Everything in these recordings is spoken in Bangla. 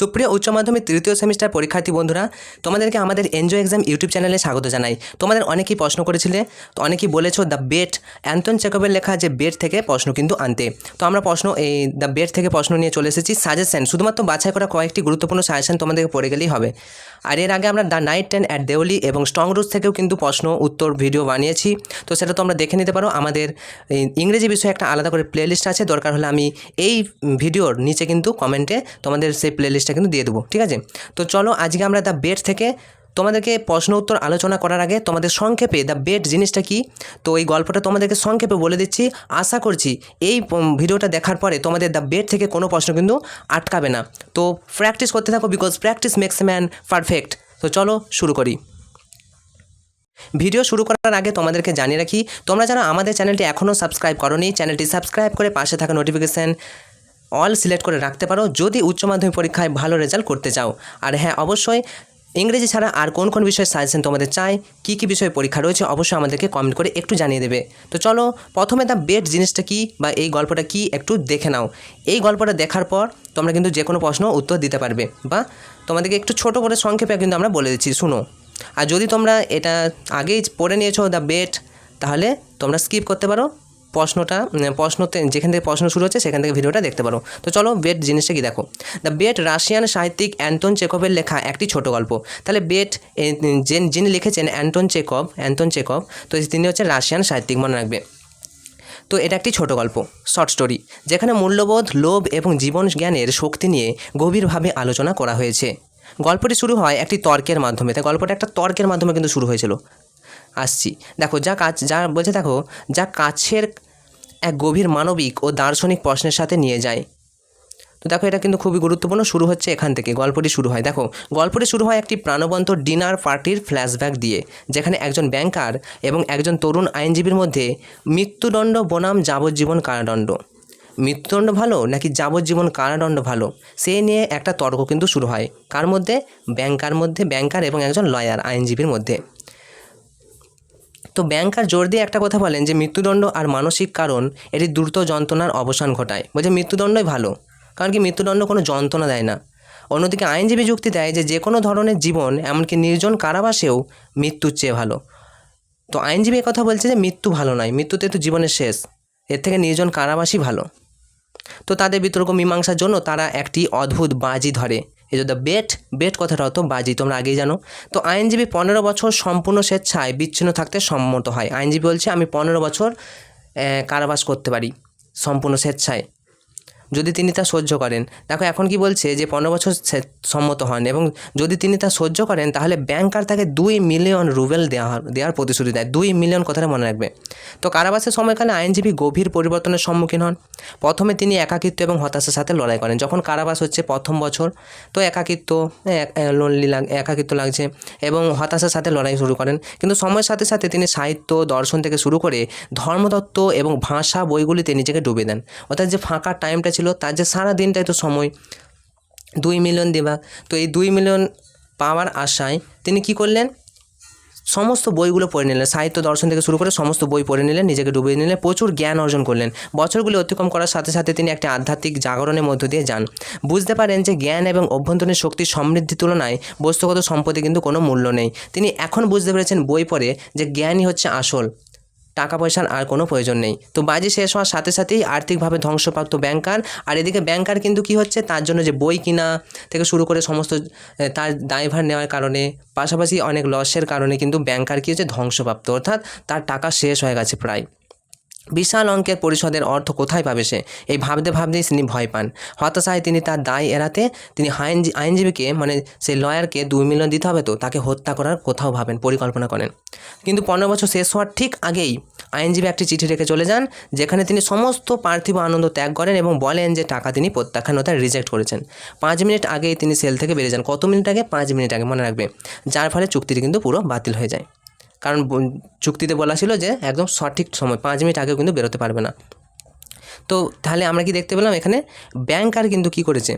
সুপ্রিয় উচ্চ মাধ্যমিক তৃতীয় সেমিস্টার পরীক্ষার্থী বন্ধুরা, তোমাদেরকে আমাদের এনজয় এক্সাম ইউটিউব চ্যানেলে স্বাগত জানাই। তোমাদের অনেকেই প্রশ্ন করেছিলে, তো অনেকেই বলেছ দ্য বেট অ্যান্টন চেকবের লেখা যে বেট থেকে প্রশ্ন কিন্তু আনতে। তো আমরা প্রশ্ন, এই দ্য বেট থেকে প্রশ্ন নিয়ে চলে এসেছি। সাজেশন শুধুমাত্র বাছাই করা কয়েকটি গুরুত্বপূর্ণ সাজেশন তোমাদেরকে পড়ে গেলেই হবে। আর এর আগে আমরা the night train at Deoli এবং স্ট্রং রুটস থেকেও কিন্তু প্রশ্ন, উত্তর ভিডিও বানিয়েছি। তো সেটা তোমরা দেখে নিতে পারো। আমাদের ইংরেজি বিষয়ে একটা আলাদা করে প্লেলিস্ট আছে। দরকার হলে আমি এই ভিডিওর নিচে কিন্তু কমেন্টে তোমাদের সেই প্লেলিস্টটা কিন্তু দিয়ে দেবো, ঠিক আছে? তো চলো আজকে আমরা দ্য বেট থেকে তোমাদেরকে প্রশ্ন উত্তর আলোচনা করার আগে তোমাদের সংক্ষেপে দ্য বেট জিনিসটা কি? তো এই গল্পটা তোমাদেরকে সংক্ষেপে বলে দিচ্ছি, আশা করছি এই ভিডিওটা দেখার পরে তোমাদের দ্য বেট থেকে কোনো প্রশ্ন কিন্তু আটকাবে না। তো প্র্যাকটিস করতে থাকো because practice makes man perfect তো চলো শুরু করি। ভিডিও শুরু করার আগে তোমাদেরকে জানিয়ে রাখি, তোমরা যারা আমাদের চ্যানেলটি এখনও সাবস্ক্রাইব করোনি, চ্যানেলটি সাবস্ক্রাইব করে পাশে থাকা নোটিফিকেশান অল সিলেক্ট করে রাখতে পারো যদি উচ্চ মাধ্যমিক পরীক্ষায় ভালো রেজাল্ট করতে চাও। আর হ্যাঁ অবশ্যই ইংরেজি ছাড়া আর কোন কোন বিষয়ে সাজেশন তোমাদের চাই, কী কী বিষয়ে পরীক্ষা রয়েছে অবশ্যই আমাদেরকে কমেন্ট করে একটু জানিয়ে দেবে। তো চলো, প্রথমে দ্য বেট জিনিসটা কী বা এই গল্পটা কী একটু দেখে নাও। এই গল্পটা দেখার পর তোমরা কিন্তু যে কোনো প্রশ্ন উত্তর দিতে পারবে বা তোমাদেরকে একটু ছোট করে সংক্ষেপে কিন্তু আমরা বলে দিচ্ছি, শুনো। আর যদি তোমরা এটা আগেই পড়ে নিয়েছো দ্য বেট তাহলে তোমরা স্কিপ করতে পারো। প্রশ্নটা উম, প্রশ্নতে যেখান থেকে প্রশ্ন শুরু হচ্ছে সেখান থেকে ভিডিওটা দেখতে পারো। তো চলো বেট জিনিসটা কি দেখো? দ্য বেট রাশিয়ান সাহিত্যিক অ্যান্টন চেকভের লেখা একটি ছোট গল্প। তাহলে বেট যিনি লিখেছেন অ্যান্টন চেকভ অ্যান্টন চেকভ তো তিনি হচ্ছে রাশিয়ান সাহিত্যিক মনে রাখবে। তো এটা একটি ছোট গল্প শর্ট স্টোরি যেখানে মূল্যবোধ লোভ এবং জীবন জ্ঞানের শক্তি নিয়ে গভীরভাবে আলোচনা করা হয়েছে। গল্পটি শুরু হয় একটি তর্কের মাধ্যমে। তাই গল্পটা একটা তর্কের মাধ্যমে কিন্তু শুরু হয়েছিল। আসছি। দেখো, যা কাজ, যা বলছে, দেখো, যা কাছের এক গভীর মানবিক ও দার্শনিক প্রশ্নের সাথে নিয়ে যায়। তো দেখো, এটা কিন্তু খুবই গুরুত্বপূর্ণ। শুরু হচ্ছে এখান থেকে, গল্পটি শুরু হয়। দেখো, গল্পটি শুরু হয় একটি প্রাণবন্ত ডিনার পার্টির ফ্ল্যাশব্যাক দিয়ে, যেখানে একজন ব্যাংকার এবং একজন তরুণ আইনজীবীর মধ্যে মৃত্যুদণ্ড, বনাম, যাবজ্জীবন কারাদণ্ড। মৃত্যুদণ্ড ভালো নাকি যাবজ্জীবন কারাদণ্ড ভালো? সে নিয়ে একটা তর্ক কিন্তু শুরু হয়। কার মধ্যে? ব্যাংকার মধ্যে, ব্যাংকার এবং একজন লয়ার আইনজীবীর মধ্যে। তো ব্যাংকার জোর দিয়ে একটা কথা বলেন যে মৃত্যুদণ্ড আর মানসিক কারণ এটি দ্রুত যন্ত্রণার অবসান ঘটায়। বলছে মৃত্যুদণ্ডই ভালো, কারণ কি মৃত্যুদণ্ড কোনো যন্ত্রণা দেয় না। অন্যদিকে আইনজীবী যুক্তি দেয় যে যে কোনো ধরনের জীবন, এমনকি নির্জন কারাবাসেও মৃত্যুর চেয়ে ভালো। তো আইনজীবী কথা বলছে যে মৃত্যু ভালো নয়, মৃত্যুতে তো জীবনের শেষ, এর থেকে নির্জন কারাবাসই ভালো। তো তাদের বিতর্ক, মীমাংসার জন্য তারা একটি অদ্ভুত বাজি ধরে। এই যে দ্য বেট বেট কথাটা হতো বাজি, তোমরা আগেই জানো। তো আইনজীবী পনেরো বছর সম্পূর্ণ স্বেচ্ছায় বিচ্ছিন্ন থাকতে সম্মত হয়। আইনজীবী বলছে, আমি পনেরো বছর কারাবাস করতে পারি, সম্পূর্ণ স্বেচ্ছায়। যদি তিনি তা সহ্য করেন। দেখো, এখন কি বলছে যে পনেরো বছর সম্মত হন এবং যদি তিনি তা সহ্য করেন, তাহলে ব্যাংকার তাকে দুই মিলিয়ন রুবেল দেওয়া দেওয়ার প্রতিশ্রুতি দেয়। দুই মিলিয়ন কথাটা মনে রাখবে। তো কারাবাসের সময়কালে আইনজীবী গভীর পরিবর্তনের সম্মুখীন হন। প্রথমে তিনি একাকিত্ব এবং হতাশার সাথে লড়াই করেন। যখন কারাবাস হচ্ছে প্রথম বছর, তো একাকিত্ব লোনলি লাগ, একাকিত্ব লাগছে এবং হতাশার সাথে লড়াই শুরু করেন। কিন্তু সময়ের সাথে সাথে তিনি সাহিত্য, দর্শন থেকে শুরু করে ধর্মতত্ত্ব এবং ভাষা বইগুলিতে নিজেকে ডুবে দেন। অর্থাৎ যে ফাঁকা টাইমটা ছিল তার যে সারা দিনটাই তো সময়। দুই মিলিয়ন দেবা। তো এই দুই মিলিয়ন পাওয়ার আশায় তিনি কি করলেন? সমস্ত বইগুলো পড়ে নিলেন। সাহিত্য দর্শন থেকে শুরু করে সমস্ত বই পড়ে নিলেন, নিজেকে ডুবিয়ে নিলেন, প্রচুর জ্ঞান অর্জন করলেন। বছরগুলি অতিক্রম করার সাথে সাথে তিনি একটি আধ্যাত্মিক জাগরণের মধ্য দিয়ে যান। বুঝতে পারেন যে জ্ঞান এবং অভ্যন্তরীণ শক্তির সমৃদ্ধির তুলনায় বস্তুগত সম্পত্তি কিন্তু কোনো মূল্য নেই। তিনি এখন বুঝতে পেরেছেন বই পড়ে যে জ্ঞানই হচ্ছে আসল। টাকা পয়সার আর কোনো প্রয়োজন নেই। তো বাজি শেষ হওয়ার সাথে সাথেই আর্থিকভাবে ধ্বংসপ্রাপ্ত ব্যাংকার। আর এদিকে ব্যাংকার কিন্তু কি হচ্ছে? তার জন্য যে বই কিনা থেকে শুরু করে সমস্ত তার দায়ভার নেওয়ার কারণে, পাশাপাশি অনেক লসের কারণে কিন্তু ব্যাংকার কি হচ্ছে? ধ্বংসপ্রাপ্ত। অর্থাৎ তার টাকা শেষ হয়ে গেছে প্রায়। বিশাল অঙ্কের পরিষদের অর্থ কোথায় পাবে সে? এই ভাবতে ভাবতেই তিনি ভয় পান। হতাশায় তিনি তার দায় এড়াতে তিনি আইনজী, আইনজীবীকে মানে সেই লয়ারকে দুই মিলিয়ন দিতে হবে তো, তাকে হত্যা করার কোথাও ভাবেন, পরিকল্পনা করেন। কিন্তু পনেরো বছর শেষ হওয়ার ঠিক আগেই আইনজীবী একটি চিঠি রেখে চলে যান, যেখানে তিনি সমস্ত পার্থিব আনন্দ ত্যাগ করেন এবং বলেন যে টাকা তিনি প্রত্যাখ্যান হতে রিজেক্ট করেছেন। পাঁচ মিনিট আগেই তিনি সেল থেকে বেরিয়ে যান। কত মিনিট আগে? পাঁচ মিনিট আগে, মনে রাখবে। যার ফলে চুক্তিটি কিন্তু পুরো বাতিল হয়ে যায়। কারণ চুক্তিতে বলা ছিল যে একদম সঠিক সময়, পাঁচ মিনিট আগেও কিন্তু বেরোতে পারবে না। তো তাহলে আমরা কি দেখতে পেলাম এখানে? ব্যাংকার কিন্তু কি করেছে?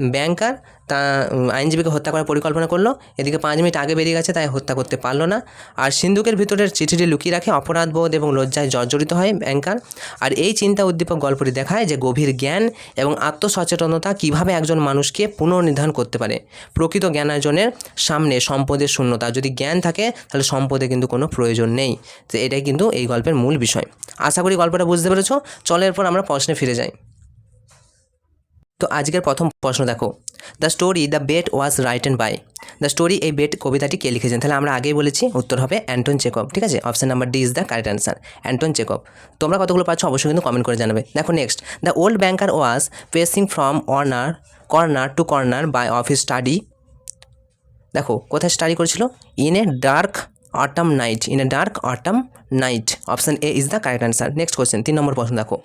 ব্যাংকার, তা আইনজীবীকে হত্যা করার পরিকল্পনা করল। এদিকে পাঁচ মিনিট আগে বেরিয়ে গেছে, তাই হত্যা করতে পারল না। আর সিন্ধুকের ভিতরের চিঠিটি লুকিয়ে রাখে অপরাধবোধ এবং লজ্জায় জর্জরিত হয় ব্যাংকার। আর এই চিন্তা উদ্দীপক গল্পটি দেখায় যে গভীর জ্ঞান এবং আত্মসচেতনতা কীভাবে একজন মানুষকে পুনর্নির্ধারণ করতে পারে। প্রকৃত জ্ঞানার্জনের সামনে সম্পদের শূন্যতা। যদি জ্ঞান থাকে, তাহলে সম্পদে কিন্তু কোনো প্রয়োজন নেই। তো এটাই কিন্তু এই গল্পের মূল বিষয়। আশা করি গল্পটা বুঝতে পেরেছ। চলের পর আমরা প্রশ্নে ফিরে যাই। তো আজকের প্রথম প্রশ্ন দেখো। The story the bet was written by the story এই বেট কবিতাটি কে লিখেছেন? তাহলে আমরা আগেই বলেছি, উত্তর হবে অ্যান্টন চেকব ঠিক আছে? Option number D is the correct answer Anton Chekhov তোমরা কতগুলো পাচ্ছ অবশ্যই কিন্তু কমেন্ট করে জানাবে। দেখো next the old banker was pacing from corner corner to corner by office study দেখো, কোথায় স্টাডি করেছিল? In a dark autumn night in a dark autumn night option A is the correct answer next question তিন নম্বর প্রশ্ন দেখো।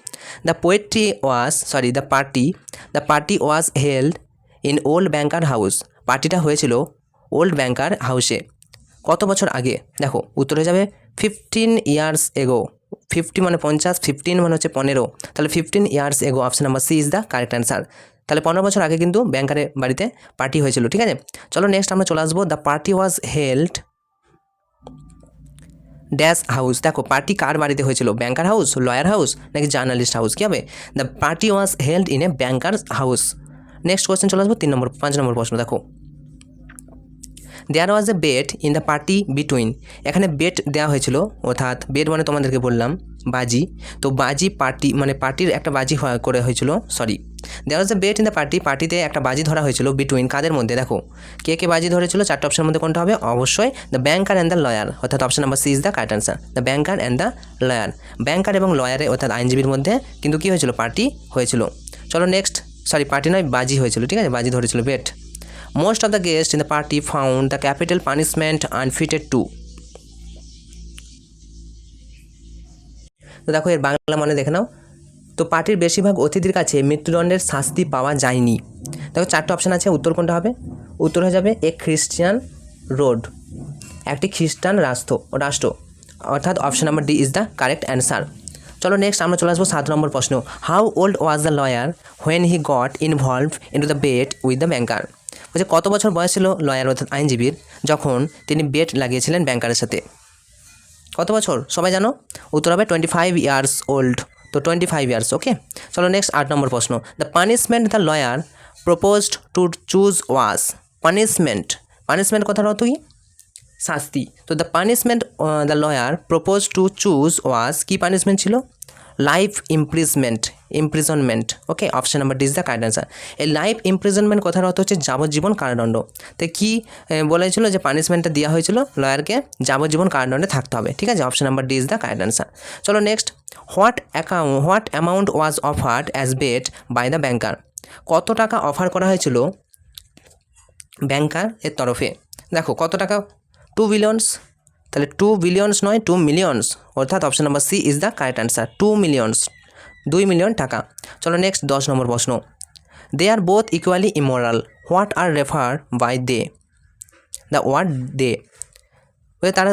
The poetry was sorry the party the party was held in old banker house পার্টিটা হয়েছিল ওল্ড ব্যাংকার হাউসে কত বছর আগে? দেখো, উত্তর হয়ে যাবে ফিফটিন ইয়ার্স এগো ফিফটি মানে পঞ্চাশ ফিফটিন মানে হচ্ছে পনেরো। তাহলে fifteen years ago option number C is the correct answer তাহলে পনেরো বছর আগে কিন্তু ব্যাংকারের বাড়িতে পার্টি হয়েছিল, ঠিক আছে? চলো নেক্সট আমরা চলে আসব। The party was held dash house. দেখো পার্টি কার বাড়িতে হয়েছিল? ব্যাংকার হাউস লয়ার হাউস নাকি জার্নালিস্ট হাউস কী হবে? The party was held in a banker house next question চলে আসব, তিন নম্বর, পাঁচ নম্বর প্রশ্ন, দেখো। There was a bet in the party between এখানে বেট দেওয়া হয়েছিল, অর্থাৎ বেট মানে তোমাদেরকে বললাম, বাজি। তো বাজি পার্টি মানে পার্টির একটা বাজি করে হয়েছিল sorry there was a bet in the party পার্টিতে একটা বাজি ধরা হয়েছিল বিটুইন কাদের মধ্যে, দেখো। কে কে বাজি ধরেছিল, চারটে অপশনের মধ্যে কোনটা হবে? অবশ্যই the banker and the lawyer অর্থাৎ option number C is the correct answer the banker and the lawyer banker এবং লয়ারে অর্থাৎ আইনজীবীর মধ্যে, কিন্তু কী হয়েছিল? পার্টি হয়েছিল। চলো নেক্সট সরি পার্টি নয়, বাজি হয়েছিল, ঠিক আছে? বাজি ধরেছিল bet most of the guest in the party found the capital punishment unfitted to তো দেখো, এর বাংলা মানে দেখে নাও। তো পার্টির বেশিরভাগ অতিথির কাছে মৃত্যুদণ্ডের শাস্তি পাওয়া যায়নি। দেখো, চারটে অপশান আছে, উত্তর কোনটা হবে? উত্তর হয়ে যাবে এ খ্রিস্টিয়ান রোড একটি খ্রিস্টান রাষ্ট্র রাষ্ট্র। অর্থাৎ option number D is the correct answer চলো নেক্সট আমরা চলে আসব সাত নম্বর প্রশ্ন। How old was the lawyer when he got involve into the bet with the banker বলছে কত বছর বয়স ছিল লয়ার অর্থাৎ আইনজীবীর, যখন তিনি বেট লাগিয়েছিলেন ব্যাংকারের সাথে। কত বছর? সবাই জানো? উত্তর হবে টোয়েন্টি ফাইভ ইয়ার্স ওল্ড তো টোয়েন্টি ফাইভ ইয়ার্স ওকে চলো নেক্সট আট নম্বর প্রশ্ন। The punishment the lawyer proposed to choose was punishment punishment কথার অর্থ কি? শাস্তি। তো the punishment the lawyer propose to choose was key punishment ছিল? Life imprisonment imprisonment okay option number D is the correct answer এই লাইফ ইমপ্রিজনমেন্ট কথার অর্থ হচ্ছে যাবজ্জীবন কারাদণ্ড। তো কী বলেছিল যে পানিশমেন্টটা দেওয়া হয়েছিল লয়ারকে যাবজ্জীবন কারাদণ্ডে থাকতে হবে, ঠিক আছে? Option number D is the correct answer চলো next what account what amount was offered as bet by the banker কত টাকা অফার করা হয়েছিল ব্যাংকার এর তরফে? দেখো, কত টাকা? টু বিলিয়নস তাহলে টু বিলিয়নস নয় টু মিলিয়নস অর্থাৎ option number C is the correct answer two millions দুই মিলিয়ন টাকা। চলো নেক্সট দশ নম্বর প্রশ্ন। They are both equally immoral what are refer by they the word they তারা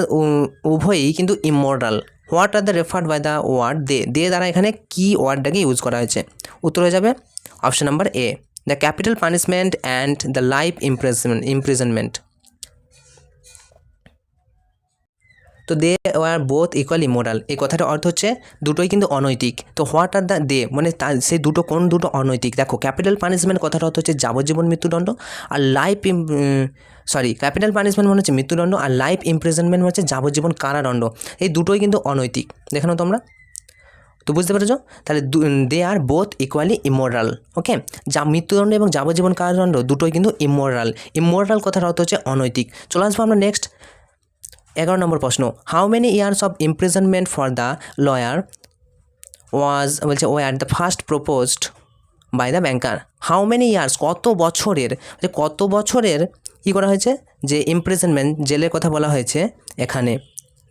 উভয়ই কিন্তু immoral what are the referred by the word they they দ্বারা এখানে কি ওয়ার্ডটাকে ইউজ করা হয়েছে? উত্তর হয়ে যাবে option number A the capital punishment and the life impressment imprisonment তো they are both equal immoral এই কথাটার অর্থ হচ্ছে দুটোই কিন্তু অনৈতিক। তো হোয়াট আর দ্য দে মানে সেই দুটো, কোন দুটো অনৈতিক? দেখো ক্যাপিটাল পানিশমেন্ট কথাটা অর্থ হচ্ছে যাবজ্জীবন মৃত্যুদণ্ড আর লাইফ সরি ক্যাপিটাল পানিশমেন্ট মানে হচ্ছে মৃত্যুদণ্ড আর লাইফ ইমপ্রিজনমেন্ট হচ্ছে যাবজ্জীবন কারাদণ্ড। এই দুটোই কিন্তু অনৈতিক। দেখে নাও তোমরা। তো বুঝতে পেরেছ? তাহলে they are both equally immoral okay যা মৃত্যুদণ্ড এবং যাবজ্জীবন কারাদণ্ড দুটোই কিন্তু ইমোরাল ইমোরাল কথার অর্থ হচ্ছে অনৈতিক। চলে আসব আমরা নেক্সট এগারো নম্বর প্রশ্ন how many years of imprisonment for the lawyer was বলছে ও at the first proposed by the banker how many years কত বছরের কত বছরের কী করা হয়েছে? যে ইমপ্রিজনমেন্ট জেলের কথা বলা হয়েছে এখানে।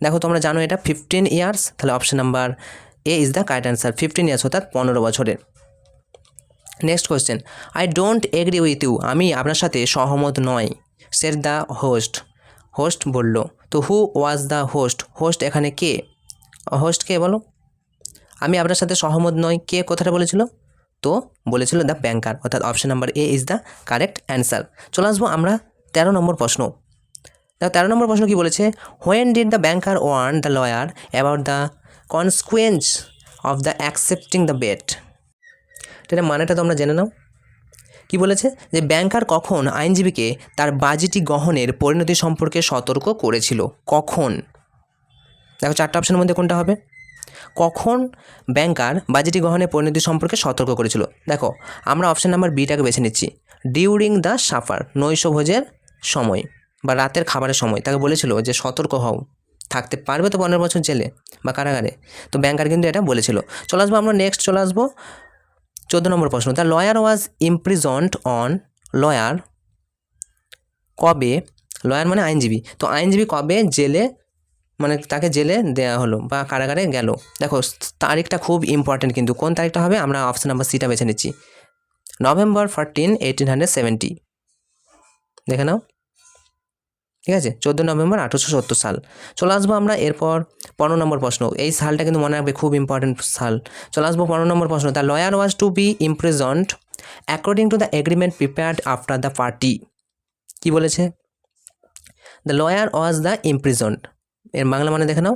দেখো, তোমরা জানো এটা ফিফটিন ইয়ার্স তাহলে option number A is the correct answer fifteen years অর্থাৎ পনেরো বছরের। Next question I don't agree with you আমি আপনার সাথে সহমত নয় সেট দ্য হোস্ট হোস্ট বলল। তো who was the host host এখানে কে? হোস্ট কে বলো। আমি আপনার সাথে সহমত নই। কে কথাটা বলেছিল? তো বলেছিল দ্য ব্যাংকার অর্থাৎ option number A is the correct answer চলে আসব আমরা তেরো নম্বর প্রশ্ন। তেরো নম্বর প্রশ্ন কি বলেছে? When did the banker warn the lawyer about the consequence of the accepting the bet এটা মানেটা তোমরা জেনে নাও। কি বলেছে? যে ব্যাংকার কখন আইনজীবীকে তার বাজেটি গ্রহণের পরিণতি সম্পর্কে সতর্ক করেছিল। কখন? দেখো চারটা অপশনের মধ্যে কোনটা হবে? কখন ব্যাংকার বাজেটি গ্রহণের পরিণতি সম্পর্কে সতর্ক করেছিল? দেখো, আমরা অপশন নাম্বার বিটাকে বেছে নিচ্ছি। ডিউরিং দ্য সাফার নৈশভোজের সময় বা রাতের খাবারের সময়। তাকে বলেছিল যে সতর্ক হও। থাকতে পারবে তো পনেরো বছর জেলে বা কারাগারে। তো ব্যাংকার কিন্তু এটা বলেছিল। চলে আসব আমরা নেক্সট চলে আসব চোদ্দ নম্বর প্রশ্ন the lawyer was imprisoned on lawyer কবে? লয়ার মানে আইনজীবী। তো আইনজীবী কবে? জেলে মানে তাকে জেলে দেওয়া হলো বা কারাগারে গেল। দেখো, তারিখটা খুব ইম্পর্টেন্ট কিন্তু, কোন তারিখটা হবে? আমরা অপশন নাম্বার সিটা বেছে নিচ্ছি। November fourteen eighteen hundred seventy দেখে নাও। ঠিক আছে? চোদ্দ নভেম্বর আঠেরোশো সত্তর সাল। চলে আসব আমরা এরপর পনেরো নম্বর প্রশ্ন। এই সালটা কিন্তু মনে রাখবে খুব ইম্পর্টেন্ট সাল। চলে আসব পনেরো নম্বর প্রশ্ন। The lawyer was to be imprisoned according to the agreement prepared after the party কি বলেছে? The lawyer was the imprisoned এর বাংলা মানে দেখে নাও।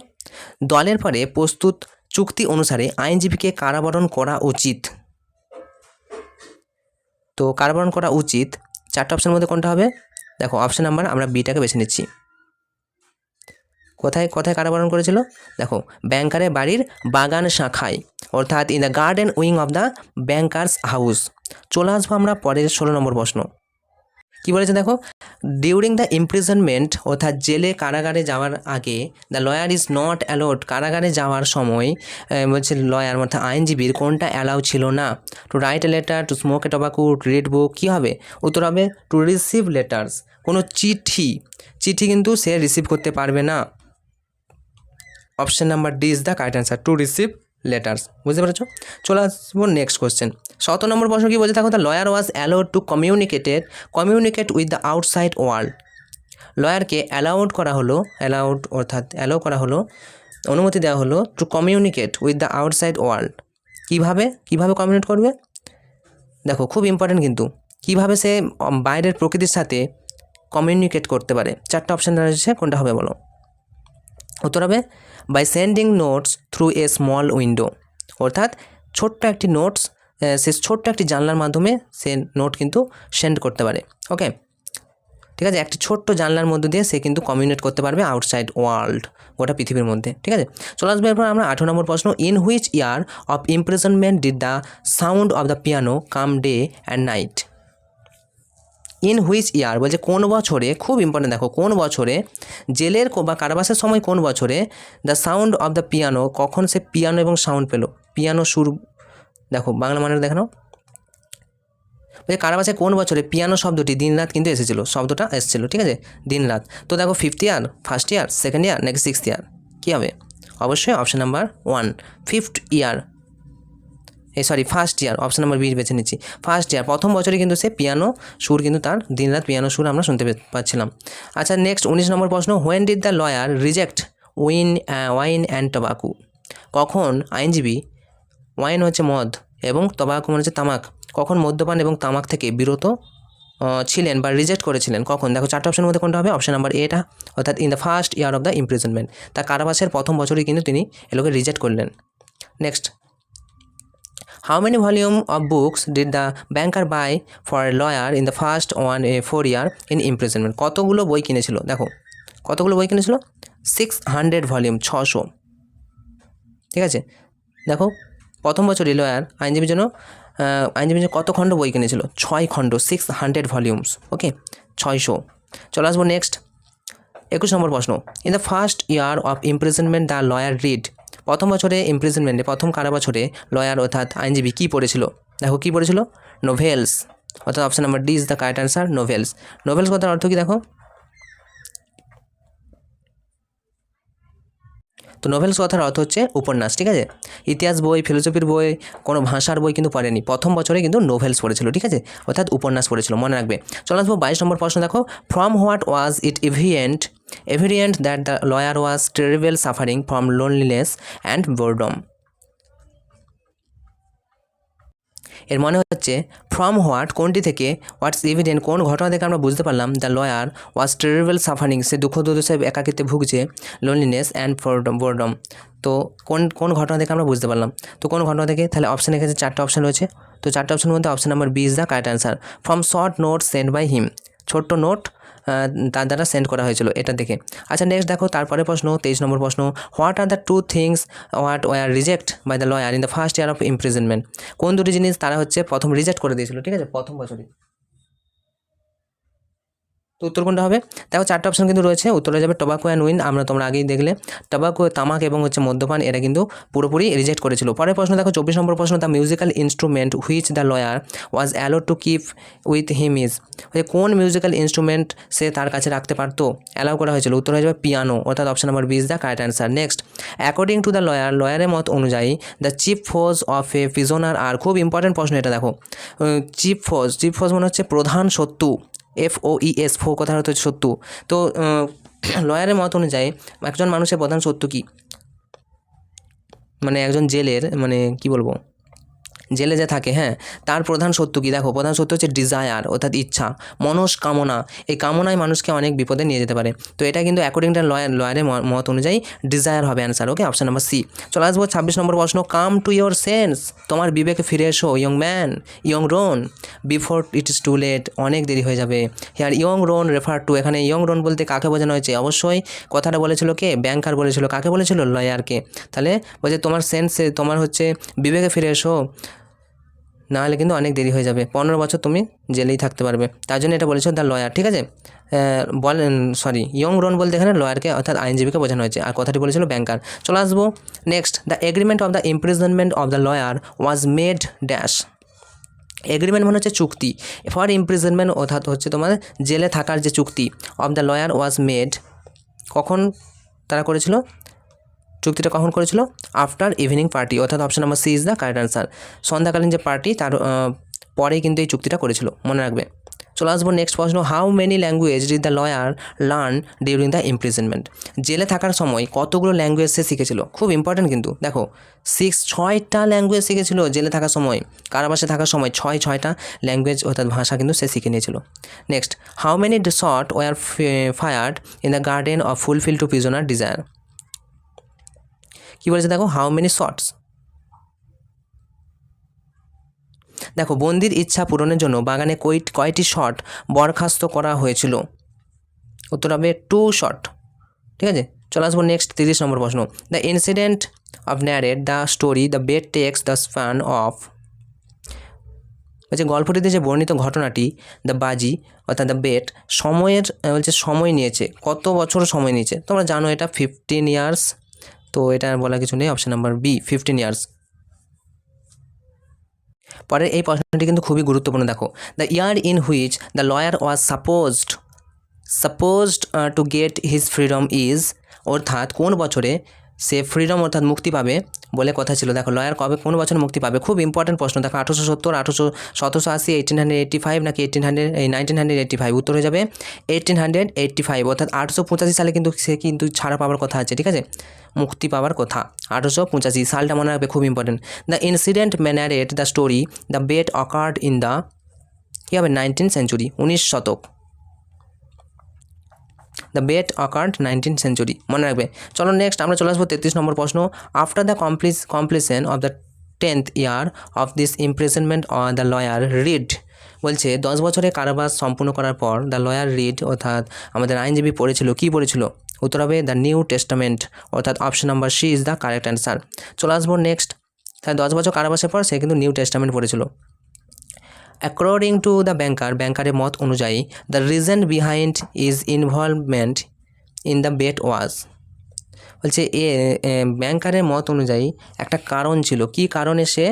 দলের পরে প্রস্তুত চুক্তি অনুসারে আইনজীবীকে কারাবরণ করা উচিত। তো কারাবরণ করা উচিত। চারটা অপশানের মধ্যে কোনটা হবে? দেখো অপশন নাম্বার আমরা বিটাকে বেছে নিচ্ছি। কোথায় কোথায় কারাবরণ করেছিল? দেখো ব্যাংকারের বাড়ির বাগান শাখায়, অর্থাৎ in the garden wing of the banker's house চলে আসব আমরা পরের ষোলো নম্বর প্রশ্ন। কি বলেছে দেখো? ডিউরিং দ্য ইমপ্রিজনমেন্ট অর্থাৎ জেলে কারাগারে যাওয়ার আগে the lawyer is not allowed কারাগারে যাওয়ার সময় বলছে লয়ার অর্থাৎ আইনজীবীর কোনটা অ্যালাউ ছিল না। To write a letter to smoke a tobacco to read book কী হবে? উত্তর হবে টু রিসিভ লেটার্স কোনো চিঠি। চিঠি কিন্তু সে রিসিভ করতে পারবে না। Option number D is the correct answer to receive letters বুঝতে পেরেছ? চলে আসব নেক্সট কোশ্চেন শত নম্বর প্রশ্ন কি বলছে? দেখো the lawyer was allowed to communicated communicate with the outside world লয়ারকে allowed করা হলো অ্যালাউড অর্থাৎ অ্যালাউ করা হলো, অনুমতি দেওয়া হলো to communicate with the outside world কীভাবে? কীভাবে কমিউনিকেট করবে? দেখো, খুব ইম্পর্টেন্ট কিন্তু। কীভাবে সে বাইরের প্রকৃতির সাথে কমিউনিকেট করতে পারে? চারটা অপশান রয়েছে, কোনটা হবে বলো? উত্তর হবে by sending notes through a small window অর্থাৎ ছোট্ট একটি নোটস সে ছোট্ট একটি জানলার মাধ্যমে সে নোট কিন্তু সেন্ড করতে পারে, ওকে? ঠিক আছে? একটি ছোট্ট জানলার মধ্যে দিয়ে সে কিন্তু কমিউনিকেট করতে পারবে আউটসাইড ওয়ার্ল্ড গোটা পৃথিবীর মধ্যে, ঠিক আছে? চলে আসবে এরপর আমরা আঠেরো নম্বর প্রশ্ন in which year of imprisonment did the sound of the piano come day and night in which year বলছে কোন বছরে? খুব ইম্পর্টেন্ট দেখো, কোন বছরে? জেলের বা কারাবাসের সময় কোন বছরে? The sound of the piano কখন সে পিয়ানো এবং সাউন্ড পেল? পিয়ানো সুর দেখো, বাংলা মানে দেখো বলছে কারাবাসে কোন বছরে পিয়ানো শব্দটি দিন রাত কিন্তু এসেছিল? শব্দটা এসেছিল, ঠিক আছে? দিনরাত। তো দেখো fifth year first year second year নাকি সিক্সথ ইয়ার কী হবে? অবশ্যই option number one fifth year এই sorry first year option number B বেছে নিচ্ছি। ফার্স্ট ইয়ার প্রথম বছরে কিন্তু সে পিয়ানো সুর কিন্তু তার দিনরাত পিয়ানো সুর আমরা শুনতে পাচ্ছিলাম। আচ্ছা নেক্সট উনিশ নম্বর প্রশ্ন when did the lawyer reject win wine and tobacco কখন? আইনজীবী ওয়াইন হচ্ছে মদ এবং তবাকু মানে হচ্ছে তামাক। কখন মদ্যপান এবং তামাক থেকে বিরত ছিলেন বা রিজেক্ট করেছিলেন? কখন? দেখো চারটা অপশনের মধ্যে কোনটা হবে? অপশন নাম্বার এটা অর্থাৎ in the first year of the imprisonment তার কারাবাসের প্রথম বছরই কিন্তু তিনি এগুলোকে রিজেক্ট করলেন। Next how many volume of books did the banker buy for in the first one a four year in imprisonment? কতগুলো বই কিনেছিল? দেখো, কতগুলো বই কিনেছিল? সিক্স হান্ড্রেড ভলিউম ছশো। ঠিক আছে? দেখো প্রথম বছরই লয়ার আইনজীবীর জন্য আইনজীবীর জন্য কত খণ্ড বই কিনেছিল? ছয় খণ্ড সিক্স হান্ড্রেড ভলিউমস ওকে ছয়শো। চলে আসব নেক্সট একুশ নম্বর প্রশ্ন। In the first year of imprisonment the lawyer read প্রথম বছরে ইমপ্রিজনমেন্টে প্রথম কারা বছরে লয়ার অর্থাৎ আইনজীবী কী পড়েছিল? দেখো কী পড়েছিল? নোভেলস অর্থাৎ option number D is the correct answer novels novels কথার অর্থ কী দেখো? তো নোভেলস কথার অর্থ হচ্ছে উপন্যাস, ঠিক আছে? ইতিহাস বই ফিলোসফির বই, কোনো ভাষার বই কিন্তু পড়েনি। প্রথম বছরে কিন্তু নোভেলস পড়েছিল, ঠিক আছে? অর্থাৎ উপন্যাস পড়েছিল, মনে রাখবে। চলে আসব বাইশ নম্বর প্রশ্ন দেখো। From what was it evident evident that the lawyer was terrible suffering from loneliness and boredom এর মানে হচ্ছে ফ্রম হোয়াট কোনটি থেকে হোয়াটস ইভিডেন্ট কোন ঘটনা থেকে আমরা বুঝতে পারলাম the lawyer was terrible suffering সে দুঃখ দুর্দশায় একাকিত্বে ভুগছে লোনলিনেস অ্যান্ড বোর্ডম তো কোন কোন ঘটনা থেকে আমরা বুঝতে পারলাম? তো কোন ঘটনা থেকে? তাহলে অপশান এখানে চারটে অপশান রয়েছে। তো চারটে অপশানের মধ্যে option number B is the correct answer from short note send by him ছোট্ট নোট তার দ্বারা সেন্ড করা হয়েছিল এটা দেখে। আচ্ছা নেক্সট দেখো, তারপরে প্রশ্ন, তেইশ নম্বর প্রশ্ন what are the two things what were rejected by the lawyer in the first year of imprisonment কোন দুটি জিনিস তারা হচ্ছে প্রথম রিজেক্ট করে দিয়েছিল, ঠিক আছে? প্রথম বছরই। উত্তর কোনটা হবে? দেখো চারটে অপশন কিন্তু রয়েছে। উত্তরে যাবে টোবাকো অ্যান্ড উইন আমরা তোমরা আগেই দেখলে। টোবাকো তামাক এবং হচ্ছে মদ্যপান, এরা কিন্তু পুরোপুরি রিজেক্ট করেছিল। পরের প্রশ্ন দেখো, চব্বিশ নম্বর প্রশ্ন the musical instrument which the lawyer was allow to keep with him is কোন মিউজিক্যাল ইনস্ট্রুমেন্ট সে তার কাছে রাখতে পারতো? অ্যালাউ করা হয়েছিল। উত্তর হয়ে যাবে পিয়ানো অর্থাৎ option number B is the correct answer next according to the lawyer লয়ারের মত অনুযায়ী the chief force of a prisoner আর খুব ইম্পর্টেন্ট প্রশ্ন এটা দেখো। চিফ ফোর্স চিফ ফোর্স মানে হচ্ছে প্রধান শত্রু। এফ ও ই এস ফো কথা হচ্ছে শত্রু তো লয়ারের মত অনুযায়ী একজন মানুষের প্রধান শত্রু কী? মানে একজন জেলের মানে কি বলব? জেলে যে থাকে হ্যাঁ তার প্রধান সত্য কি? দেখো, প্রধান সত্য হচ্ছে ডিজায়ার অর্থাৎ ইচ্ছা, মনস্কামনা। এই কামনায় মানুষকে অনেক বিপদে নিয়ে যেতে পারে। তো এটা কিন্তু অ্যাকর্ডিং টু লয়ার লয়ারের মত অনুযায়ী ডিজায়ার হবে answer okay option number C চলে আসব ছাব্বিশ নম্বর প্রশ্ন। কাম টু ইয়োর সেন্স তোমার বিবেকে ফিরে এসো young man young রোন before it is too late অনেক দেরি হয়ে যাবে। হিয়ার ইয়ং রোন রেফার টু এখানে ইয়ং রোন বলতে কাকে বোঝানো হয়েছে? অবশ্যই কথাটা বলেছিল কে? ব্যাংকার বলেছিল। কাকে বলেছিল? লয়ারকে তাহলে বলছে তোমার সেন্সে তোমার হচ্ছে বিবেকে ফিরে এসো। নাহলে কিন্তু অনেক দেরি হয়ে যাবে। পনেরো বছর তুমি জেলেই থাকতে পারবে। তার জন্য এটা বলেছ দ্য লয়ার ঠিক আছে? বলেন সরি ইয়ং রন বলতে এখানে লয়ারকে অর্থাৎ আইনজীবীকে বোঝানো হয়েছে। আর কথাটি বলেছিল ব্যাংকার চলে আসব। Next the agreement of the imprisonment of the lawyer was made dash agreement মানে হচ্ছে চুক্তি। ফর ইমপ্রিজনমেন্ট অর্থাৎ হচ্ছে তোমার জেলে থাকার যে চুক্তি of the lawyer was made কখন তারা করেছিল? চুক্তিটা কখন করেছিল? আফটার ইভিনিং পার্টি অর্থাৎ option number C is the correct answer সন্ধ্যাকালীন যে পার্টি তার পরেই কিন্তু এই চুক্তিটা করেছিল। মনে রাখবে। চলে আসব নেক্সট প্রশ্ন how many language did the lawyer learn during the imprisonment জেলে থাকার সময় কতগুলো ল্যাঙ্গুয়েজ সে শিখেছিল? খুব ইম্পর্টেন্ট কিন্তু। দেখো সিক্স ছয়টা ল্যাঙ্গুয়েজ শিখেছিল জেলে থাকার সময়। কারাবাসে থাকার সময় ছয়, ছয়টা ল্যাঙ্গুয়েজ অর্থাৎ ভাষা কিন্তু সে শিখে নিয়েছিল। Next how many shot were fired in the garden of fulfil to prisoner desire কী বলেছে দেখো? হাউ মেনি শর্টস দেখো, বন্দির ইচ্ছা পূরণের জন্য বাগানে কই কয়টি শট বরখাস্ত করা হয়েছিল? উত্তর হবে টু শট ঠিক আছে? চলে আসব নেক্সট তিরিশ নম্বর প্রশ্ন। The incident of narrate the story the bet takes the span of বলছে গল্পটিতে যে বর্ণিত ঘটনাটি দ্য বাজি অর্থাৎ দ্য বেট সময়ের, বলছে সময় নিয়েছে। কত বছর সময় নিয়েছে? তোমরা জানো এটা ফিফটিন ইয়ার্স তো এটা বলা কিছু নেই option number B fifteen years পরের এই প্রশ্নটি কিন্তু খুবই গুরুত্বপূর্ণ, দেখো। The year in which the lawyer was supposed supposed to get his freedom is অর্থাৎ কোন বছরে সে ফ্রিডম অর্থাৎ মুক্তি পাবে বলে কথা ছিল। দেখো লয়ার কবে কোন বছর মুক্তি পাবে? খুব ইম্পর্টেন্ট প্রশ্ন। দেখো, আঠারোশো সত্তর, আঠারোশো সতেরোশো আশি এইটিন হান্ড্রেড এইট্টি ফাইভ নাকি এইটিন হান্ড্রেড এই নাইনটিন হান্ড্রেড এইট্টি ফাইভ উত্তর হয়ে যাবে। এইটিন হান্ড্রেড এইট্টি ফাইভ অর্থাৎ আটশো পঁচাশি সালে কিন্তু সে কিন্তু ছাড়া পাওয়ার কথা আছে, ঠিক আছে? মুক্তি পাওয়ার কথা, আঠারোশো পঁচাশি, সালটা মনে রাখবে খুব important the incident narrate the story the bet occurred in the কী হবে? নাইনটিন সেঞ্চুরি উনিশ শতক। The bet occurred nineteen century. মনে রাখবে। চলো নেক্সট আমরা চলে আসব তেত্রিশ নম্বর প্রশ্ন। After the কমপ্লিস completion of the tenth year of this imprisonment the lawyer read বলছে, দশ বছরে কারাবাস সম্পূর্ণ করার পর দ্য লয়ার রিড অর্থাৎ আমাদের আইনজীবী পড়েছিল, কী পড়েছিল? উত্তর হবে দ্য নিউ টেস্টামেন্ট অর্থাৎ option number C is the correct answer চলে আসব নেক্সট তাই দশ বছর কারাবাসের পর সে কিন্তু নিউ টেস্টামেন্ট পড়েছিল। অ্যাকর্ডিং টু দ্য ব্যাংকার ব্যাংকারের মত অনুযায়ী the reason behind is involvement in the bet was বলছে, এ ব্যাংকারের মত অনুযায়ী একটা কারণ ছিল। কি কারণে সে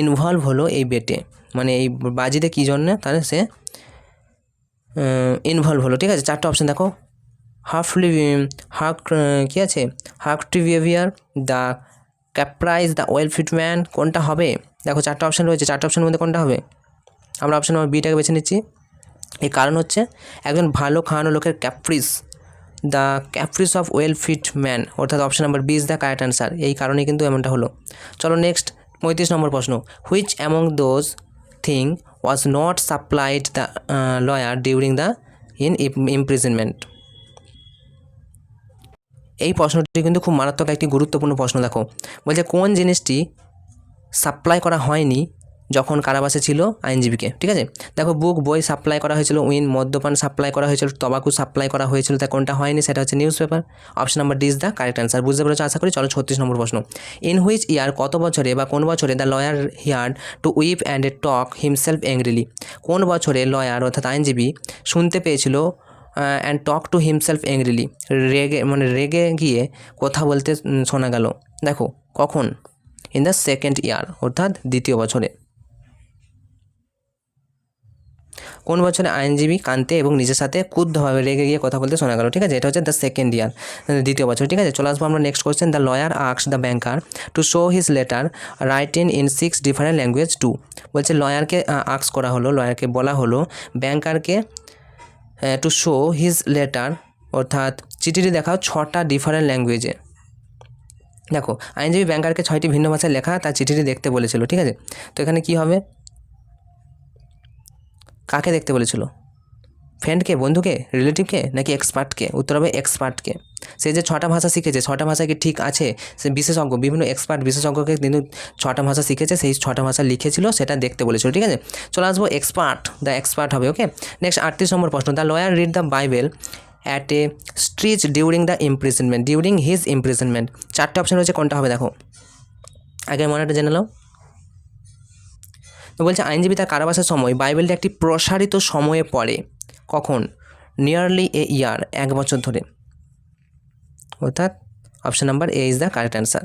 ইনভলভ হলো এই বেটে মানে এই বাজিতে কী জন্যে? তাহলে সে ইনভলভ হলো। ঠিক আছে, চারটে অপশান দেখো। হাফলি হাক কী আছে? হাক to behaviour the caprice the well fit man কোনটা হবে? দেখো, চারটে অপশান রয়েছে। চারটে অপশানের মধ্যে কোনটা হবে? আমরা অপশান নম্বর বিটাকে বেছে নিচ্ছি। এর কারণ হচ্ছে একজন ভালো খাওয়ানো লোকের caprice the caprice of well fit man, অর্থাৎ option number B is the correct answer. এই কারণে কিন্তু এমনটা হলো। চলো নেক্সট, পঁয়ত্রিশ নম্বর প্রশ্ন। Which among those thing was not supplied the lawyer during the in imprisonment এই প্রশ্নটি কিন্তু খুব মারাত্মক একটি গুরুত্বপূর্ণ প্রশ্ন, দেখো। বলছে কোন জিনিসটি সাপ্লাই করা হয়নি যখন কারাবাসে ছিল আইনজীবীকে, ঠিক আছে? দেখো, বুক বই সাপ্লাই করা হয়েছিল, উইন, মদ্যপান সাপ্লাই করা হয়েছিল, তবাকু সাপ্লাই করা হয়েছিল, তা কোনটা হয়নি? সেটা হচ্ছে newspaper option number D is the correct answer. বুঝতে পেরেছ? আশা করি চলো ছত্রিশ নম্বর প্রশ্ন। ইন হুইচ ইয়ার কত বছরে বা কোন বছরে the lawyer heard to weep and a talk himself angrily? কোন বছরে লয়ার, অর্থাৎ আইনজীবী, শুনতে পেয়েছিল and talk to himself angrily? রেগে মানে রেগে গিয়ে কথা বলতে শোনা গেল। দেখো, কখন? ইন দ্য সেকেন্ড ইয়ার, অর্থাৎ দ্বিতীয় বছরে। কোন বছরে আইনজীবী কান্তে এবং নিজের সাথে ক্ষুদ্ধভাবে রেগে গিয়ে কথা বলতে শোনা গেল, ঠিক আছে? এটা হচ্ছে দ্য সেকেন্ড ইয়ার দ্বিতীয় বছর, ঠিক আছে? চলে আসব আমরা next question the lawyer asks the banker to show his letter write in in six different language to বলছে লয়ারকে আক্স করা হলো লয়ারকে বলা হলো ব্যাংকারকে টু শো হিজ লেটার অর্থাৎ চিঠিটি দেখাও ছটা ডিফারেন্ট ল্যাঙ্গুয়েজে দেখো, আইনজীবী ব্যাংকারকে ছয়টি ভিন্ন ভাষায় লেখা, তার চিঠিটি দেখতে বলেছিল, ঠিক আছে? তো এখানে কি হবে? কাকে দেখতে বলেছিল? ফ্রেন্ডকে বন্ধুকে রিলেটিভকে নাকি এক্সপার্টকে উত্তর হবে এক্সপার্টকে সে যে ছটা ভাষা শিখেছে, ছটা ভাষা কি ঠিক আছে? সে বিশেষজ্ঞ, বিভিন্ন এক্সপার্ট বিশেষজ্ঞকে কিন্তু ছটা ভাষা শিখেছে, সেই ছটা ভাষা লিখেছিল, সেটা দেখতে বলেছিল, ঠিক আছে? চলে আসব এক্সপার্ট দ্য এক্সপার্ট হবে ওকে নেক্সট আটত্রিশ নম্বর প্রশ্ন the lawyer read the Bible at a stretch during the imprisonment during his imprisonment চারটে অপশন রয়েছে, কোনটা হবে, দেখো? আগে মনেটা জেনে নাও। তো বলছে আইনজীবী তার কারাবাসের সময় বাইবেলটা একটি প্রসারিত সময়ে পড়ে। কখন? নিয়ারলি এ ইয়ার এক বছর ধরে। অর্থাৎ option number A is the correct answer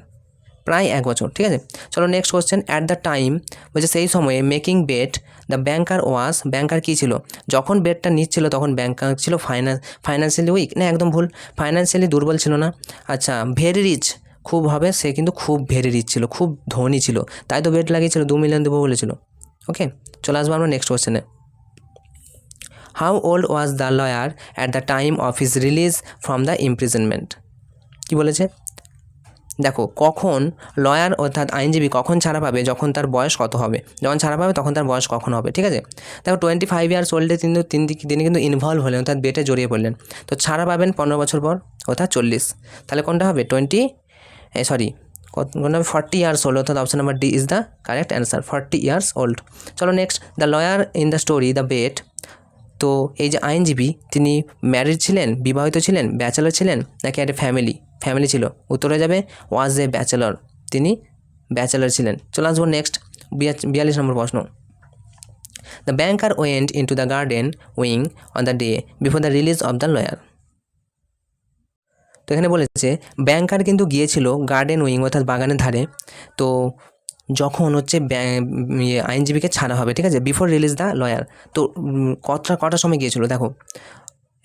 প্রায় এক বছর, ঠিক আছে? চলো next question at the time বলছে সেই সময়ে making bet the banker was banker কী ছিল? যখন বেটটা নিচ্ছিল, তখন ব্যাংকার ছিল ফাইন্যান্স ফাইন্যান্সিয়ালি উইক না, একদম ভুল। ফাইন্যান্সিয়ালি দুর্বল ছিল না। আচ্ছা ভেরি রিচ খুব হবে, সে কিন্তু খুব ভেরি রিচ ছিল, খুব ধনী ছিল। তাই তো বেট লাগিয়েছিল, দু মিলিয়ন দেবো বলেছিল। ওকে চলে আসব আমরা নেক্সট কোশ্চেনে how old was the lawyer at the time of his release from the imprisonment কী বলেছে? দেখো, কখন লয়ার অর্থাৎ আইনজীবী কখন ছাড়া পাবে? যখন তার বয়স কত হবে? যখন ছাড়া পাবে, তখন তার বয়স কখন হবে? ঠিক আছে? দেখো টোয়েন্টি ফাইভ ইয়ার্স ওল্ডে কিন্তু তিন তিনি কিন্তু ইনভলভ হলেন, অর্থাৎ বেটে জড়িয়ে পড়লেন। তো ছাড়া পাবেন পনেরো বছর পর, অর্থাৎ চল্লিশ। তাহলে কোনটা হবে? টোয়েন্টি সরি কোনটা হবে ফর্টি ইয়ার্স ওল্ড অর্থাৎ option number D is the correct answer forty years old চলো next the lawyer in the story the bet তো এই যে আইনজীবী, তিনি ম্যারিড ছিলেন, বিবাহিত ছিলেন ব্যাচেলর ছিলেন, নাকি একটা ফ্যামিলি ফ্যামিলি ছিল। উত্তরে যাবে ওয়াজ এ ব্যাচেলর তিনি ব্যাচেলর ছিলেন। চলে আসব নেক্সট বিয়াল্লিশ নম্বর প্রশ্ন। The banker went into the garden wing on the day before the release of the lawyer এখানে বলেছে, ব্যাংকার কিন্তু গিয়েছিল গার্ডেন উইং অর্থাৎ বাগানের ধারে। তো যখন হচ্ছে ইয়ে আইনজীবীকে ছাড়া হবে, ঠিক আছে? Before release the lawyer. তো কটা কটার সময় গিয়েছিল? দেখো,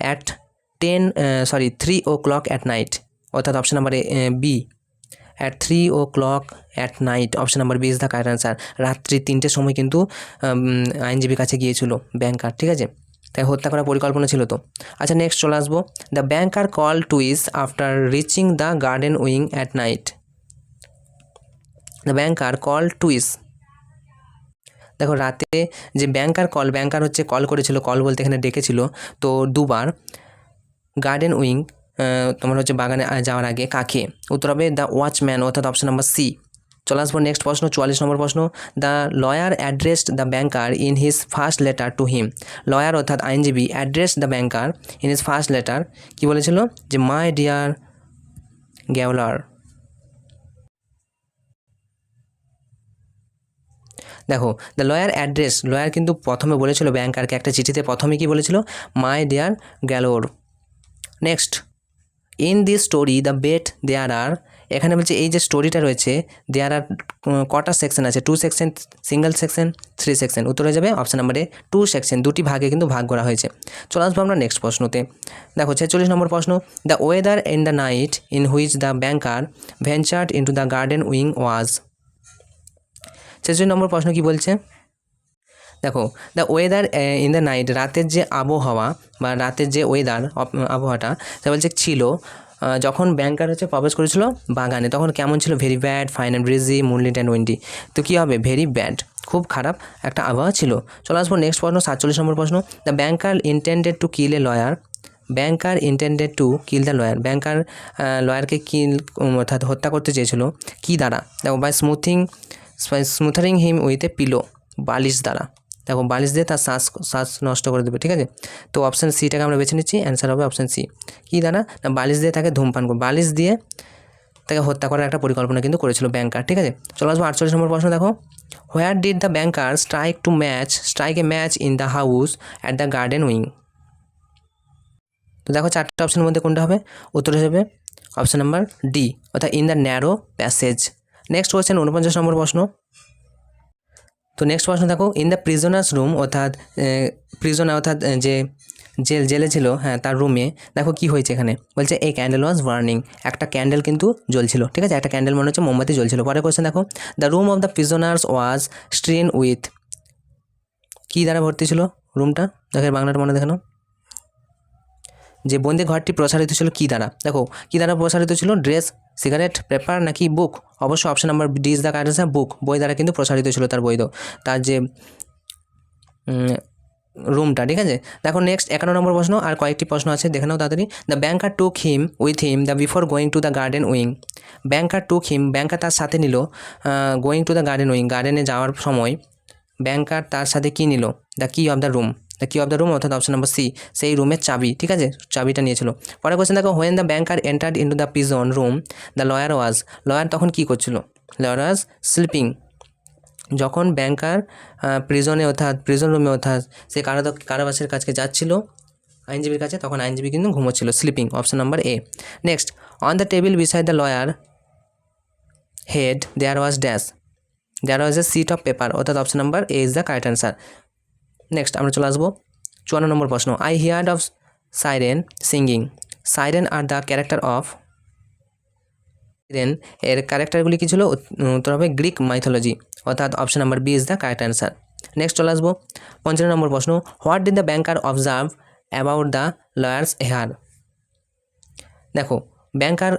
at ten sorry three o'clock at night অর্থাৎ option number B at three o'clock at night option number B is the correct answer রাত্রি তিনটের সময় কিন্তু আইনজীবীর কাছে গিয়েছিল ব্যাংকার, ঠিক আছে? তাই হত্যা করার পরিকল্পনা ছিল তো। আচ্ছা নেক্সট চলে আসব। The banker call twice after reaching the garden wing at night the banker call twice দেখো, রাতে যে ব্যাংকার কল ব্যাংকার হচ্ছে কল করেছিল কল বলতে এখানে ডেকেছিল। তো দুবার গার্ডেন উইং তোমার হচ্ছে বাগানে যাওয়ার আগে কাকে? উত্তর হবে দ্য ওয়াচম্যান অর্থাৎ অপশন নাম্বার সি চলে আসব নেক্সট প্রশ্ন, চুয়াল্লিশ নম্বর প্রশ্ন। The lawyer addressed the banker in his first letter to him lawyer অর্থাৎ আইনজীবী address the banker in his first letter কি বলেছিল? যে মাই ডিয়ার গ্যাওলার দেখো দ্য লয়ার অ্যাড্রেস লয়ার কিন্তু প্রথমে বলেছিল ব্যাংকারকে একটা চিঠিতে প্রথমে কি বলেছিল? My dear jailer next in this story the bet there are এখানে বলছে, এই যে স্টোরিটা রয়েছে দেয়ার আর কটা সেকশন আছে? Two section single section three section উত্তরে যাবে অপশন নাম্বারে টু সেকশন দুটি ভাগে কিন্তু ভাগ করা হয়েছে। চলে আসব আমরা নেক্সট প্রশ্নতে। দেখো, ছেচল্লিশ নম্বর প্রশ্ন the weather in the night in which the banker ventured into the garden wing was ছেচল্লিশ নম্বর প্রশ্ন কি বলছে? দেখো the weather in the night রাতের যে আবহাওয়া বা রাতের যে ওয়েদার আবহাওয়াটা সে বলছে ছিল যখন ব্যাংকার হচ্ছে প্রবেশ করেছিল বাগানে, তখন কেমন ছিল? Very bad fine and breezy moonlit and windy তো কী হবে? ভেরি ব্যাড খুব খারাপ একটা আবহাওয়া ছিল। চলে আসব নেক্সট প্রশ্ন, সাতচল্লিশ নম্বর প্রশ্ন। The banker intended to kill a lawyer banker intended to kill the lawyer banker লয়ারকে kill অর্থাৎ হত্যা করতে চেয়েছিল। কি দ্বারা? দেখো by smoothing smothering him with a pillow বালিশ দ্বারা। দেখো বালিশ দিয়ে তার শ্বাস শ্বাস নষ্ট করে দেবে, ঠিক আছে? তো অপশান সিটাকে আমরা বেছে নিচ্ছি অ্যান্সার হবে অপশান সি কী দ্বারা না, বালিশ দিয়ে তাকে ধূমপান করে। বালিশ দিয়ে তাকে হত্যা করার একটা পরিকল্পনা কিন্তু করেছিল ব্যাংকার ঠিক আছে? চলো আসব আটচল্লিশ নম্বর প্রশ্ন, দেখো। Where did the banker strike to match strike a match in the house at the garden wing তো দেখো চারটে অপশনের মধ্যে কোনটা হবে? উত্তর হিসেবে অপশন নাম্বার ডি অর্থাৎ in the narrow passage next question উনপঞ্চাশ নম্বর প্রশ্ন। তো নেক্সট প্রশ্ন দেখো ইন দ্য প্রিজনার্স রুম অর্থাৎ প্রিজনার অর্থাৎ যে জেল, জেলে ছিল হ্যাঁ তার রুমে দেখো কি হয়েছে এখানে? বলছে এই ক্যান্ডেল ওয়াজ বার্নিং একটা ক্যান্ডেল কিন্তু জ্বলছিল, ঠিক আছে? একটা ক্যান্ডেল মনে হচ্ছে মোমবাতি জ্বলছিল। পরে কোয়েশ্চেন দেখো the room of the prisoners was strewn with কী দ্বারা ভর্তি ছিল রুমটা দেখো বাংলাটা মনে দেখানো। যে বন্দি ঘরটি প্রসারিত ছিল কী দ্বারা? দেখো, কী দ্বারা প্রসারিত ছিল? ড্রেস, সিগারেট, পেপার নাকি বুক? অবশ্যই option number D is the current book. বই দ্বারা কিন্তু প্রসারিত ছিল তার বই তো তার যে রুমটা, ঠিক আছে? দেখো নেক্সট একান্ন নম্বর প্রশ্ন, আর কয়েকটি প্রশ্ন আছে, দেখে নাও তাড়াতাড়ি। The banker took him with him the before going to the garden wing banker took him banker তার সাথে নিল going to the garden wing গার্ডেনে যাওয়ার সময় ব্যাংকার তার সাথে কী নিল? The key of the room the key of the room অর্থাৎ অপশন নাম্বার সি সেই রুমের চাবি, ঠিক আছে? চাবিটা নিয়েছিল। পরে কোশ্চেন দেখো when the banker entered into the prison room the lawyer was lawyer তখন কী করছিল? লয়ার ওয়াজ স্লিপিং যখন ব্যাংকার প্রিজনে অর্থাৎ প্রিজন রুমে অর্থাৎ সে কারা কারাবাসের কাছে যাচ্ছিল, আইনজীবীর কাছে, তখন আইনজীবী কিন্তু ঘুমোচ্ছিল sleeping option number A next on the table beside the lawyer head there was dash there was a sheet of paper অর্থাৎ option number A is the correct answer next আমরা চলে আসব চুয়ান্ন নম্বর প্রশ্ন। I heard of siren singing siren are the character of then এর ক্যারেক্টারগুলি কী ছিল? উত- উত্তর হবে গ্রিক মাইথোলজি অর্থাৎ option number B is the correct answer next চলে আসব পঞ্চান্ন নম্বর প্রশ্ন। What did the banker observe about the lawyers hair দেখো ব্যাংকার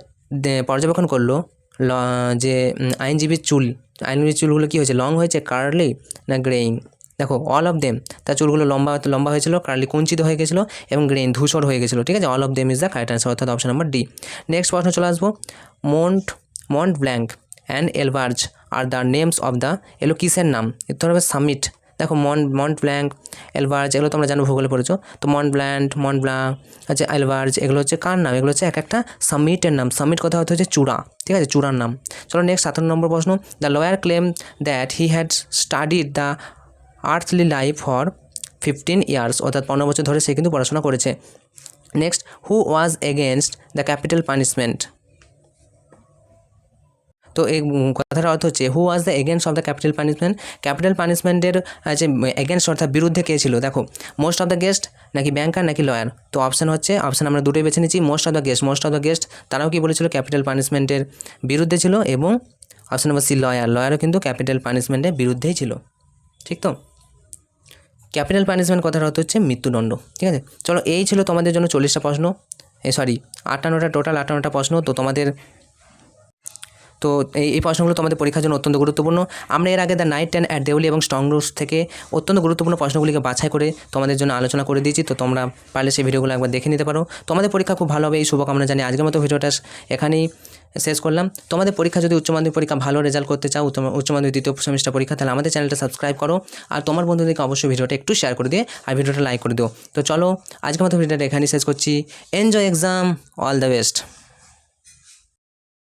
পর্যবেক্ষণ করল, ল- যে আইনজীবীর চুল। আইনজীবীর চুলগুলো কী হয়েছে? লং হয়েছে কার্লি না গ্রেইং দেখো অল অফ দেম তার চুলগুলো লম্বা লম্বা হয়েছিল কার্লি কুঞ্চিত হয়ে গেছিল এবং গ্রেইন ধূসর হয়ে গেছিল, ঠিক আছে? All of them is the correct answer অর্থাৎ অপশন নাম্বার ডি নেক্সট প্রশ্ন চলে আসব। Mont Mont Blanc and Elburz are the names of the এগুলো কিসের নাম? উত্তর হবে সামিট দেখো মন মন্ট ব্ল্যাঙ্ক এলভার্জ এগুলো তোমরা জানো, ভূগোলে পড়েছো। তো মন্ট ব্ল্যান্ড মন্ট ব্ল্যাঙ্ক হচ্ছে এলভার্জ এগুলো হচ্ছে কার নাম? এগুলো হচ্ছে এক একটা সামিটের নাম। সামিট কথা হতে হচ্ছে চূড়া, ঠিক আছে? চূড়ার নাম। চলো নেক্সট সাতান্ন নম্বর প্রশ্ন। The lawyer claim that he had studied the earthly life for fifteen years, অর্থাৎ পনেরো বছর ধরে সে কিন্তু পড়াশোনা করেছে। Next, who was against the capital punishment. তো এই কথাটার অর্থ হচ্ছে, who was the against of the capital punishment. Capital পানিশমেন্টের যে এগেনস্ট অর্থাৎ বিরুদ্ধে কে ছিল? দেখো, মোস্ট অফ দ্য গেস্ট নাকি ব্যাংকার নাকি লয়ার? তো অপশান হচ্ছে, অপশান আমরা দুটোই বেছে নিচ্ছি most of the guest. Most of the guest তারাও কি বলেছিল? ক্যাপিটাল পানিশমেন্টের বিরুদ্ধে ছিল এবং অপশান নাম্বার সি, লয়ার। লয়ারও কিন্তু ক্যাপিটাল পানিশমেন্টের বিরুদ্ধেই ছিল। ঠিক তো? ক্যাপিটাল পানিশমেন্ট কথার অর্থ হচ্ছে মৃত্যুদণ্ড, ঠিক আছে? চলো, এই ছিল তোমাদের জন্য চল্লিশটা প্রশ্ন। এ সরি আটান্নটা টোটাল আটান্নটা প্রশ্ন। তো তোমাদের, তো এই এই প্রশ্নগুলো তোমাদের পরীক্ষার জন্য অত্যন্ত গুরুত্বপূর্ণ। আমরা এর আগে the night ten at Deuli এবং স্ট্রং রুটস থেকে অত্যন্ত গুরুত্বপূর্ণ প্রশ্নগুলিকে বাছাই করে তোমাদের জন্য আলোচনা করে দিয়েছি। তো তোমরা পারলে সেই ভিডিওগুলো একবার দেখে নিতে পারো। তোমাদের পরীক্ষা খুব ভালো হবে। এই শুভকামনা জানি আজকের মতো ভিডিওটা এখানেই। শেষ করলাম। তোমাদের পরীক্ষা যদি উচ্চ মাধ্যমিক পরীক্ষা ভালো রেজাল্ট করতে চাও উচ্চ মাধ্যমিক দ্বিতীয় সেমিস্টার পরীক্ষা, তাহলে আমাদের চ্যানেলটা সাবস্ক্রাইব করো। আর তোমার বন্ধুদেরকে অবশ্যই ভিডিওটা একটু শেয়ার করে দিয়ে আর ভিডিওটা লাইক করে দিও। তো চলো আজকে মতো ভিডিওটা এখানেই শেষ করছি। Enjoy exam all the best